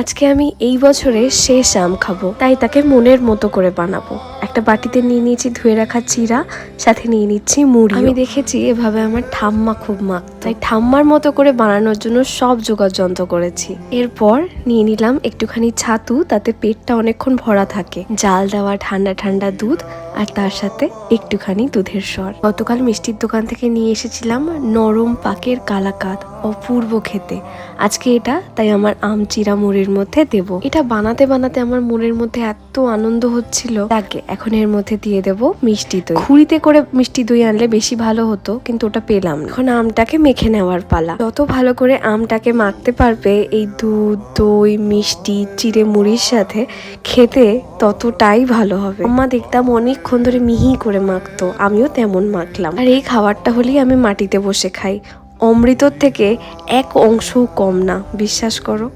আজকে আমি এই বছরে শেষ আম খাব। তাই তাকে মনের মতো করে বানাবো। একটা বাটিতে নিয়ে নিয়েছি ধুয়ে রাখা চিরা সাথে নিয়ে নিচ্ছি মুড়ি আমি দেখেছি এভাবে আমার ঠাম্মা খুব মাখ তাই ঠাম্মার মতো করে বানানোর জন্য সব জোগাড় যন্ত্র করেছি। এরপর নিয়ে নিলাম একটুখানি ছাতু তাতে পেটটা অনেকক্ষণ ভরা থাকে। জাল দেওয়া ঠান্ডা ঠান্ডা দুধ আর তার সাথে একটুখানি দুধের স্বর। গতকাল মিষ্টির দোকান থেকে নিয়ে এসেছিলাম নরম পাকের কালাকাত অপূর্ব খেতে। আজকে এটা তাই আমার আম চিরা মুড়ির মধ্যে দেব। এটা বানাতে বানাতে আমার মনের মধ্যে এত আনন্দ হচ্ছিল। তাকে এখন এর মধ্যে দিয়ে দেব মিষ্টি দই। খুঁড়িতে করে মিষ্টি দই আনলে বেশি ভালো হতো, কিন্তু ওটা পেলাম না। এখন আমটাকে মেখে নেওয়ার পালা। যত ভালো করে আমটাকে মাখতে পারবে, এই দুধ, দই, মিষ্টি, চিড়ে মুড়ির সাথে খেতে ততটাই ভালো হবে। আম্মা দেখতাম অনেকক্ষণ ধরে মিহি করে মাখতো, আমিও তেমন মাখলাম। আর এই খাবারটা হলেই আমি মাটিতে বসে খাই। অমৃতর থেকে এক অংশও কম না, বিশ্বাস করো।